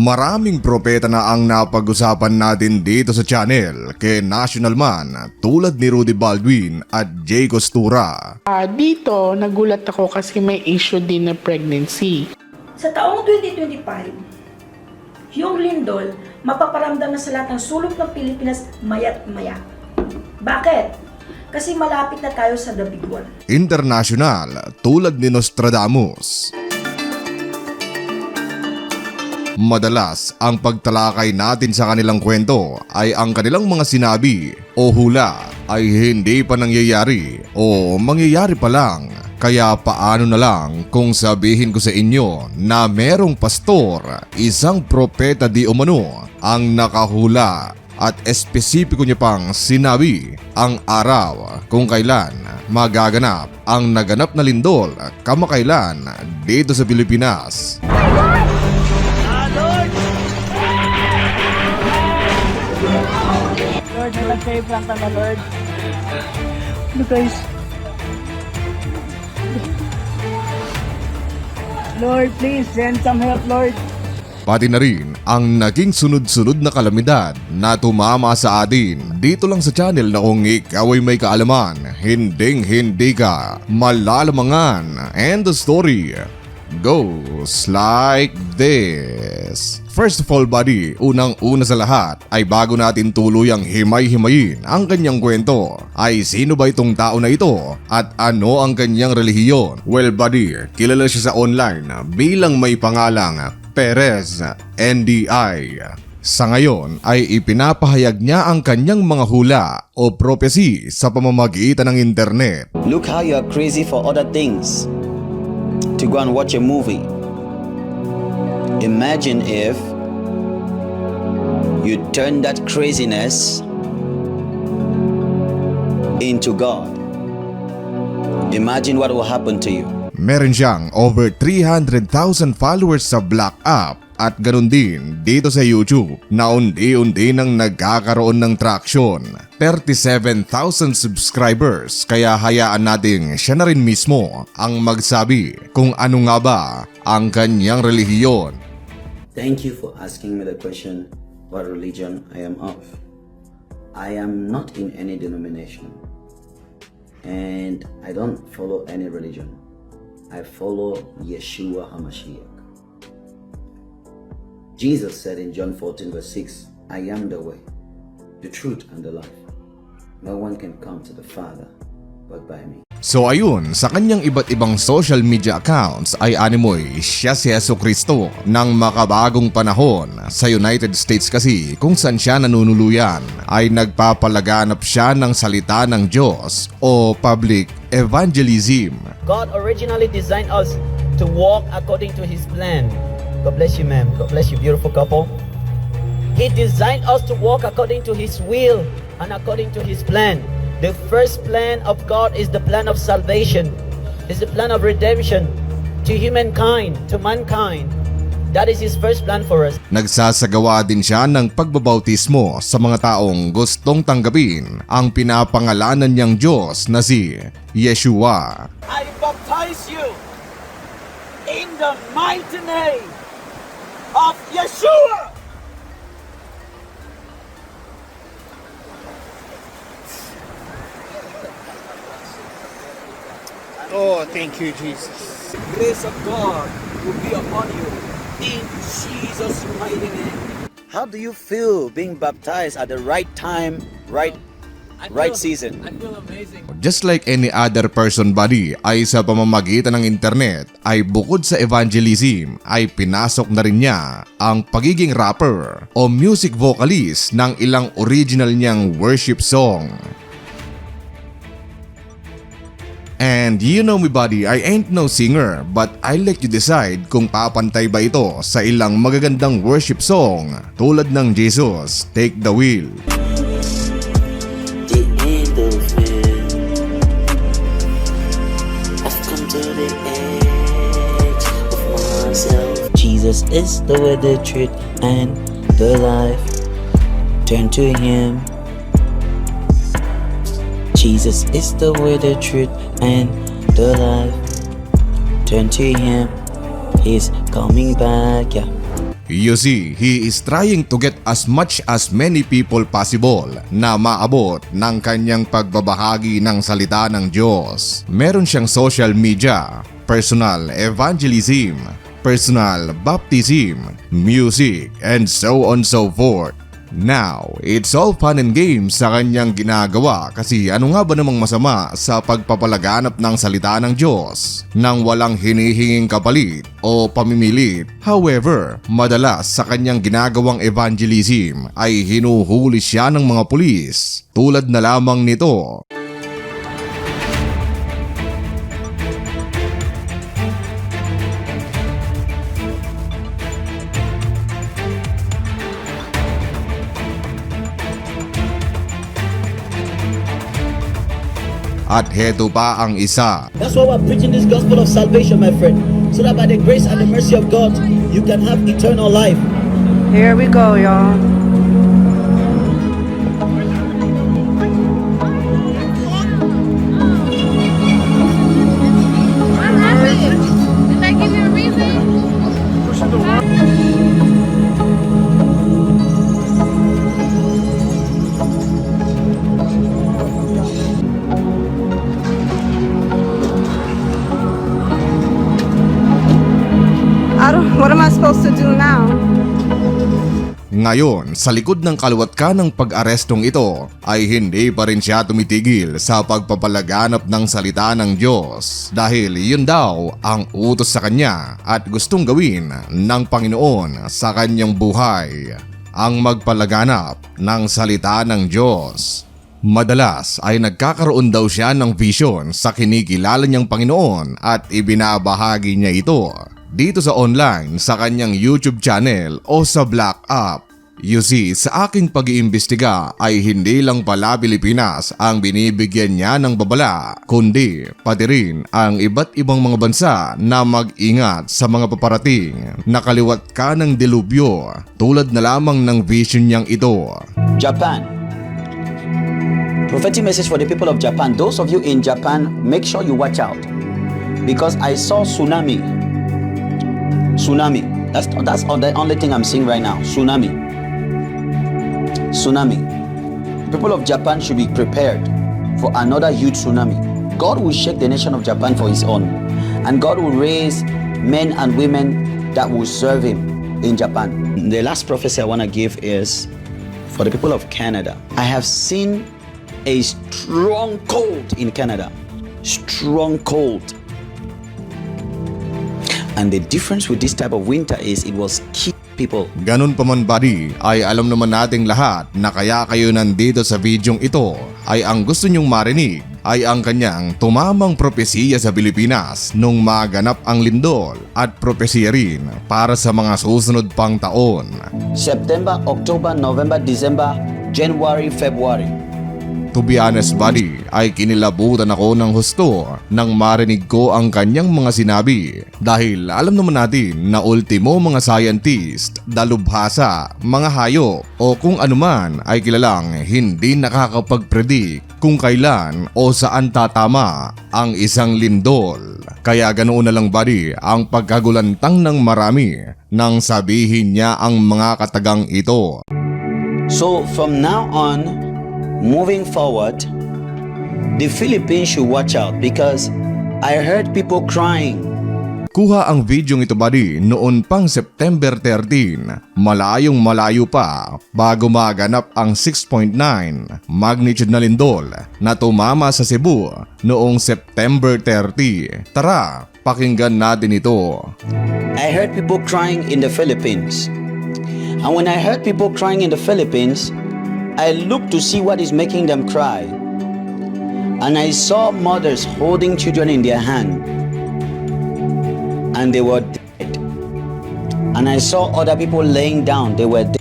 Maraming propeta na ang napag-usapan natin dito sa channel kay National Man tulad ni Rudy Baldwin at Jay Costura. Ah, dito, nagulat ako kasi may issue din na pregnancy. Sa taong 2025, yung lindol, mapaparamdam na sa lahat ng sulok ng Pilipinas mayat maya. Bakit? Kasi malapit na tayo sa the big one. International tulad ni Nostradamus. Madalas, ang pagtalakay natin sa kanilang kwento ay ang kanilang mga sinabi o hula ay hindi pa nangyayari o mangyayari pa lang. Kaya paano na lang kung sabihin ko sa inyo na merong pastor, isang propeta di umano, ang nakahula at espesipiko niya pang sinabi ang araw kung kailan magaganap ang naganap na lindol kamakailan dito sa Pilipinas. Lord, nag-save lang kami, Lord. Ano guys? Lord, please send some help, Lord. Pati na rin ang naging sunod-sunod na kalamidad na tumama sa atin dito lang sa channel na kung ikaw ay may kaalaman, hinding hindi ka malalamangan. And the story goes like this. First of all buddy, unang-una sa lahat ay bago natin tuluyang himay-himayin ang kanyang kwento ay sino ba itong tao na ito at ano ang kanyang relihiyon? Well buddy, kilala siya sa online bilang may pangalang Perez NDI. Sa ngayon ay ipinapahayag niya ang kanyang mga hula o prophecy sa pamamagitan ng internet. Look how you're crazy for other things to go and watch a movie. Imagine if you turn that craziness into God. Imagine what will happen to you. Meron siyang over 300,000 followers sa Black App at ganun din dito sa YouTube na unti-unti nang nagkakaroon ng traction. 37,000 subscribers kaya hayaan nating siya na rin mismo ang magsabi kung ano nga ba ang kanyang relihiyon. Thank you for asking me the question what religion I am of. I am not in any denomination and I don't follow any religion. I follow Yeshua HaMashiach. Jesus said in John 14, verse 6, I am the way, the truth, and the life. No one can come to the Father but by me. So ayun, sa kanyang iba't ibang social media accounts ay animoy siya si Yeso Kristo ng makabagong panahon. Sa United States kasi kung saan siya nanunuluyan ay nagpapalaganap siya ng salita ng Diyos o public evangelism. God originally designed us to walk according to His plan. God bless you, ma'am. God bless you, beautiful couple. He designed us to walk according to His will and according to His plan. The first plan of God is the plan of salvation, is the plan of redemption to humankind, to mankind. That is His first plan for us. Nagsasagawa din siya ng pagbabautismo sa mga taong gustong tanggapin ang pinapangalanan niyang Diyos na si Yeshua. I baptize you in the mighty name of Yeshua. Oh, thank you, Jesus. grace of God will be upon you in Jesus' mighty name. How do you feel being baptized at the right time, right right season? I feel amazing. Just like any other person body ay sa pamamagitan ng internet ay bukod sa evangelism ay pinasok na rin niya ang pagiging rapper o music vocalist ng ilang original niyang worship song. And you know me buddy, I ain't no singer but I let you decide kung papantay ba ito sa ilang magagandang worship song tulad ng Jesus, Take the Wheel. the end of come to the edge of myself. Jesus is the way, the truth, and the life. Turn to Him. Jesus is the way, the truth, and the life. Turn to Him. He's coming back, yeah. You see, he is trying to get as much as many people possible na maabot ng kanyang pagbabahagi ng salita ng Diyos. Meron siyang social media, personal evangelism, personal baptism, music, and so on so forth. Now, it's all fun and games sa kanyang ginagawa kasi ano nga ba namang masama sa pagpapalaganap ng salita ng Diyos nang walang hinihinging kapalit o pamimilit. However, madalas sa kanyang ginagawang evangelism ay hinuhuli siya ng mga pulis tulad na lamang nito. At heto pa ang isa. That's why we're preaching this gospel of salvation, my friend. So that by the grace and the mercy of God, you can have eternal life. Here we go, y'all. Ngayon, sa likod ng kalwat ka ng pag-arestong ito ay hindi pa rin siya tumitigil sa pagpapalaganap ng salita ng Diyos dahil yun daw ang utos sa kanya at gustong gawin ng Panginoon sa kanyang buhay ang magpalaganap ng salita ng Diyos. Madalas ay nagkakaroon daw siya ng vision sa kinikilala niyang Panginoon at ibinabahagi niya ito dito sa online sa kanyang YouTube channel o sa Black App. You see, sa aking pag-iimbestiga ay hindi lang pala Pilipinas ang binibigyan niya ng babala, kundi pati rin ang iba't ibang mga bansa na mag-ingat sa mga paparating. Nakaliwat ka ng delubyo tulad na lamang ng vision niyang ito. Japan. Prophetic message for the people of Japan. Those of you in Japan, make sure you watch out. Because I saw tsunami. Tsunami. That's that's the only thing I'm seeing right now. Tsunami. Tsunami. People of Japan should be prepared for another huge tsunami. God will shake the nation of Japan for his own. And God will raise men and women that will serve him in Japan. The last prophecy I want to give is for the people of Canada. I have seen a strong cold in Canada. Strong cold. And the difference with this type of winter is it was keep people Ganun pa man buddy, ay alam naman nating lahat na kaya kayo nandito sa videong ito ay ang gusto nyong marinig ay ang kanyang tumamang propesiya sa Pilipinas nung maganap ang lindol at propesiya rin para sa mga susunod pang taon. September, October, November, December, January, February. To be honest buddy, ay kinilabutan ako ng husto nang marinig ko ang kanyang mga sinabi. Dahil alam naman natin na ultimo mga scientist, dalubhasa, mga hayop o kung anuman ay kilalang hindi nakakapag-predict kung kailan o saan tatama ang isang lindol. Kaya ganoon na lang buddy ang pagkagulantang ng marami nang sabihin niya ang mga katagang ito. So from now on, moving forward, the Philippines should watch out because I heard people crying. Kuha ang videong ito buddy noon pang September 13, malayong malayo pa bago maganap ang 6.9 magnitude na lindol na tumama sa Cebu noong September 30. Tara, pakinggan natin ito. I heard people crying in the Philippines. And when I heard people crying in the Philippines, I looked to see what is making them cry. And I saw mothers holding children in their hand. And they were dead. And I saw other people laying down, they were dead.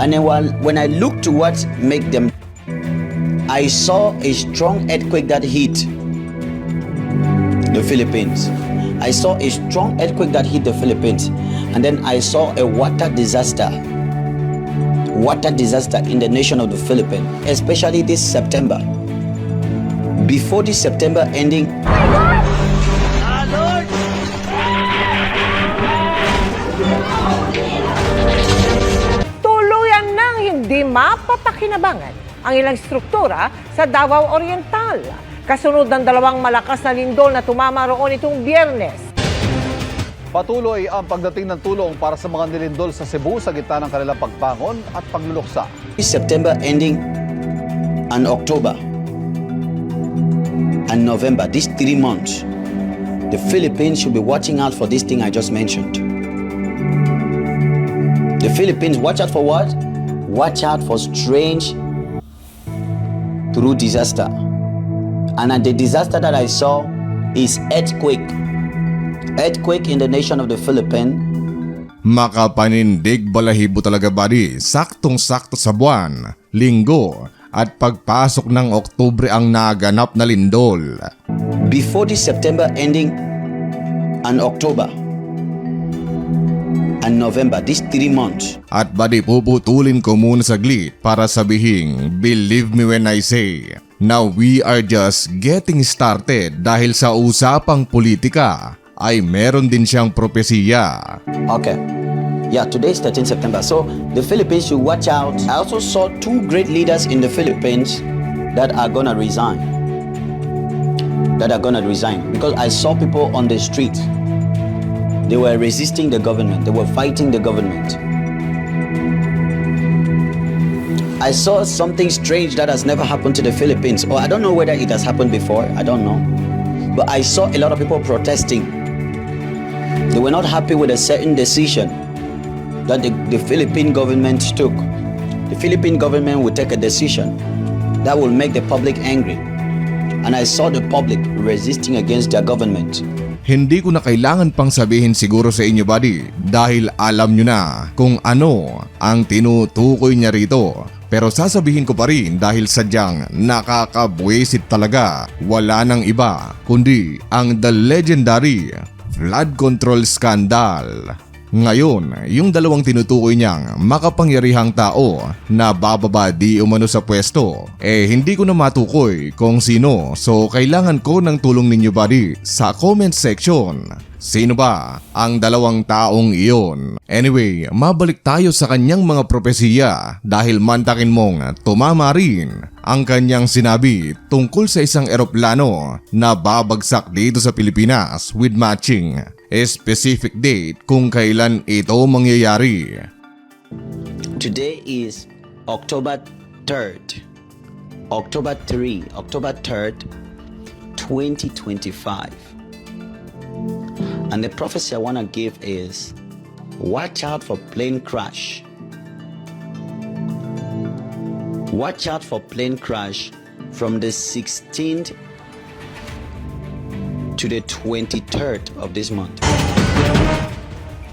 And then when I looked to what make them I saw a strong earthquake that hit the Philippines. I saw a strong earthquake that hit the Philippines. And then I saw a water disaster. water disaster in the nation of the Philippines, especially this September. Before this September ending, Tuluyan nang hindi mapapakinabangan ang ilang struktura sa Davao Oriental. Kasunod ng dalawang malakas na lindol na tumama roon itong biyernes. Patuloy ang pagdating ng tulong para sa mga nilindol sa Cebu sa gitna ng kanilang pagbangon at pagluluksa. September ending and October and November, these three months, the Philippines should be watching out for this thing I just mentioned. The Philippines, watch out for what? Watch out for strange through disaster. And the disaster that I saw is earthquake. Earthquake in the nation of the Philippines Makapanindig balahibo talaga buddy, saktong-sakto sa buwan, linggo, at pagpasok ng Oktubre ang naganap na lindol. before this September ending and October and November, these three months, At buddy, puputulin ko muna saglit para sabihin, believe me when I say, now we are just getting started dahil sa usapang politika ay meron din siyang propesiya. okay. Yeah, today is 13 September. So the Philippines should watch out. I also saw two great leaders in the Philippines that are gonna resign. That are gonna resign because I saw people on the street. They were resisting the government. They were fighting the government. I saw something strange that has never happened to the Philippines, or I don't know whether it has happened before. I don't know, but I saw a lot of people protesting. They were not happy with a certain decision that the, the Philippine government took. The Philippine government will take a decision that will make the public angry. And I saw the public resisting against their government. Hindi ko na kailangan pang sabihin siguro sa inyo buddy dahil alam nyo na kung ano ang tinutukoy niya rito. Pero sasabihin ko pa rin dahil sadyang nakakabwisit talaga. Wala nang iba kundi ang the legendary flood control scandal. Ngayon, yung dalawang tinutukoy niyang makapangyarihang tao na bababa di umano sa pwesto, eh hindi ko na matukoy kung sino so kailangan ko ng tulong ninyo buddy sa comment section. Sino ba ang dalawang taong iyon? Anyway, mabalik tayo sa kanyang mga propesiya dahil mantakin mong tumama rin ang kanyang sinabi tungkol sa isang eroplano na babagsak dito sa Pilipinas with matching specific date kung kailan ito mangyayari. Today is October 3rd. October 3, October 3rd, 2025. And the prophecy I want to give is watch out for plane crash. Watch out for plane crash from the 16th to the 23rd of this month.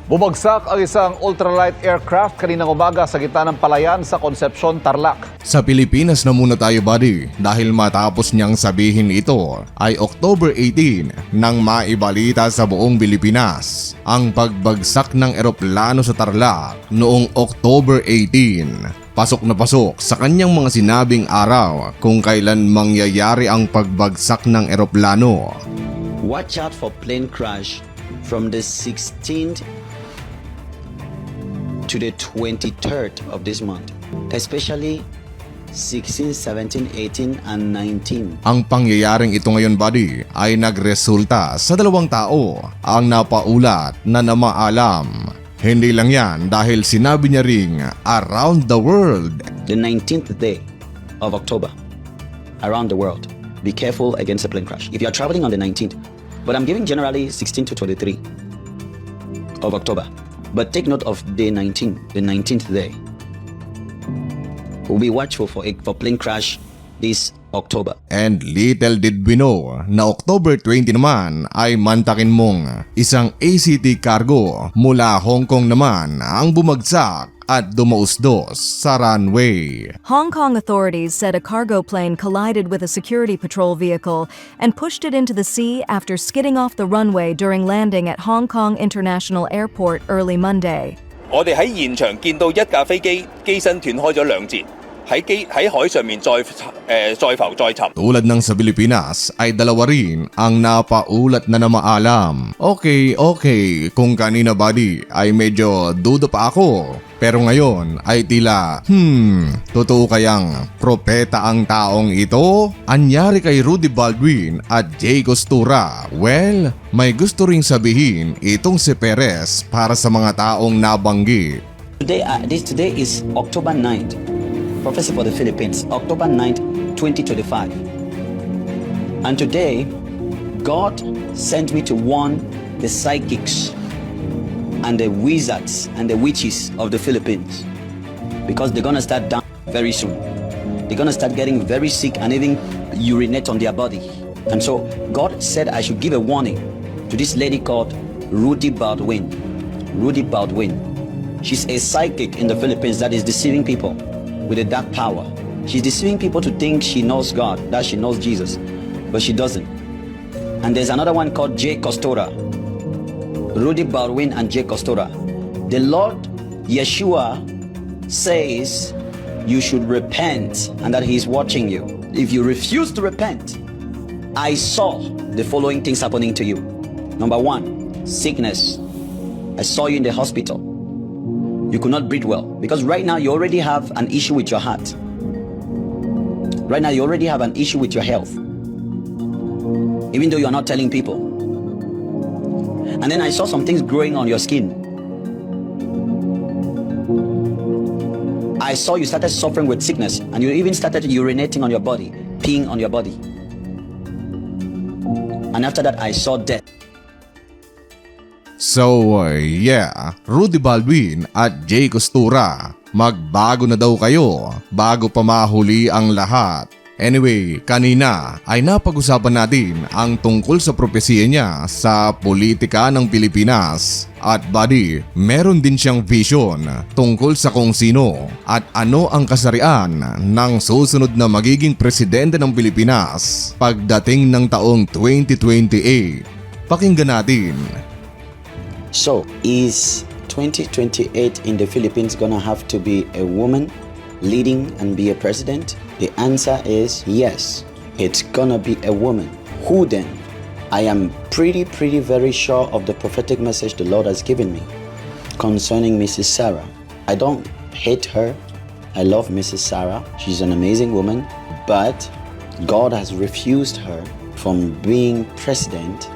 Bumagsak ang isang ultralight aircraft kaninang umaga sa gitna ng palayan sa Concepcion, Tarlac. Sa Pilipinas na muna tayo buddy dahil matapos niyang sabihin ito ay October 18 nang maibalita sa buong Pilipinas ang pagbagsak ng eroplano sa Tarlac noong October 18. Pasok na pasok sa kanyang mga sinabing araw kung kailan mangyayari ang pagbagsak ng eroplano. Watch out for plane crash from the 16th to the 23rd of this month, especially 16, 17, 18, and 19. Ang pangyayaring ito ngayon buddy ay nagresulta sa dalawang tao ang napaulat na namaalam. Hindi lang yan dahil sinabi niya ring around the world The 19th day of October around the world. Be careful against a plane crash. If you are traveling on the 19th, but I'm giving generally 16 to 23 of October. But take note of day 19, the 19th day. We'll be watchful for, for plane crash this October. And little did we know na October 20 naman ay mantakin mong isang ACT cargo mula Hong Kong naman ang bumagsak at dumausdos sa runway. Hong Kong authorities said a cargo plane collided with a security patrol vehicle and pushed it into the sea after skidding off the runway during landing at Hong Kong International Airport early Monday. 我哋喺现场见到一架飞机机身断开咗两截， 喺机喺海上面再诶、呃再浮再沉。 Tulad ng sa Pilipinas ay dalawa rin ang napaulat na namaalam. Okay, okay, kung kanina buddy ay medyo duda pa ako. Pero ngayon ay tila, hmm, totoo kayang propeta ang taong ito? Anyari kay Rudy Baldwin at Jay Costura. Well, may gusto ring sabihin itong si Perez para sa mga taong nabanggit. Today, uh, this today is October 9th. Prophecy for the Philippines, October 9th, 2025. And today, God sent me to warn the psychics and the wizards and the witches of the Philippines because they're gonna start down very soon. They're gonna start getting very sick and even urinate on their body. And so God said I should give a warning to this lady called Rudy Baldwin. Rudy Baldwin. She's a psychic in the Philippines that is deceiving people with a dark power. She's deceiving people to think she knows God, that she knows Jesus, but she doesn't. And there's another one called Jay Costora. Rudy Baldwin and Jay Costora. The Lord Yeshua says you should repent and that He's watching you. If you refuse to repent, I saw the following things happening to you. Number one, sickness. I saw you in the hospital. You could not breathe well because right now you already have an issue with your heart. Right now you already have an issue with your health. Even though you're not telling people. And then I saw some things growing on your skin. I saw you started suffering with sickness and you even started urinating on your body, peeing on your body. And after that, I saw death. So, uh, yeah, Rudy Baldwin at Jay Costura, magbago na daw kayo bago pa mahuli ang lahat. Anyway, kanina ay napag-usapan natin ang tungkol sa propesiya niya sa politika ng Pilipinas. At buddy, meron din siyang vision tungkol sa kung sino at ano ang kasarian ng susunod na magiging presidente ng Pilipinas pagdating ng taong 2028. Pakinggan natin. So, is 2028 in the Philippines gonna have to be a woman leading and be a president? The answer is yes. It's gonna be a woman. Who then? I am pretty, pretty, very sure of the prophetic message the Lord has given me concerning Mrs. Sarah. I don't hate her. I love Mrs. Sarah. She's an amazing woman, but God has refused her from being president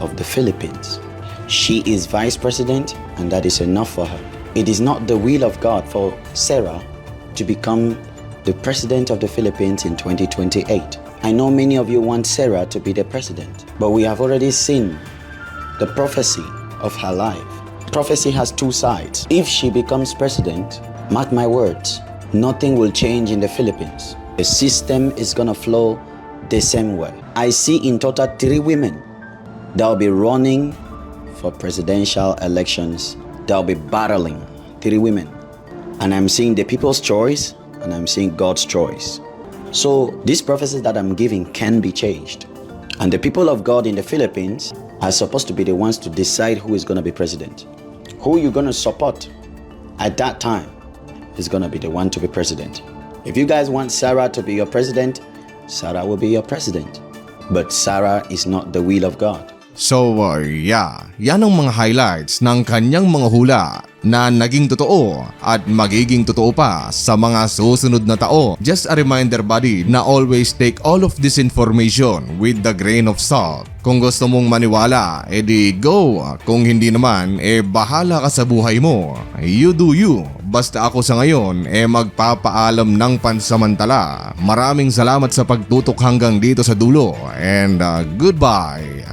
of the Philippines. She is vice president, and that is enough for her. It is not the will of God for Sarah to become the president of the Philippines in 2028. I know many of you want Sarah to be the president, but we have already seen the prophecy of her life. Prophecy has two sides. If she becomes president, mark my words, nothing will change in the Philippines. The system is gonna flow the same way. I see in total three women that will be running for presidential elections. They'll be battling three women. And I'm seeing the people's choice and I'm seeing God's choice. So these prophecies that I'm giving can be changed. And the people of God in the Philippines are supposed to be the ones to decide who is going to be president. Who you're going to support at that time is going to be the one to be president. If you guys want Sarah to be your president, Sarah will be your president. But Sarah is not the will of God. So, uh, yeah, yan ang mga highlights ng kanyang mga hula na naging totoo at magiging totoo pa sa mga susunod na tao. Just a reminder buddy na always take all of this information with the grain of salt. Kung gusto mong maniwala, edi go. Kung hindi naman, eh bahala ka sa buhay mo. You do you. Basta ako sa ngayon, eh magpapaalam ng pansamantala. Maraming salamat sa pagtutok hanggang dito sa dulo and uh, goodbye.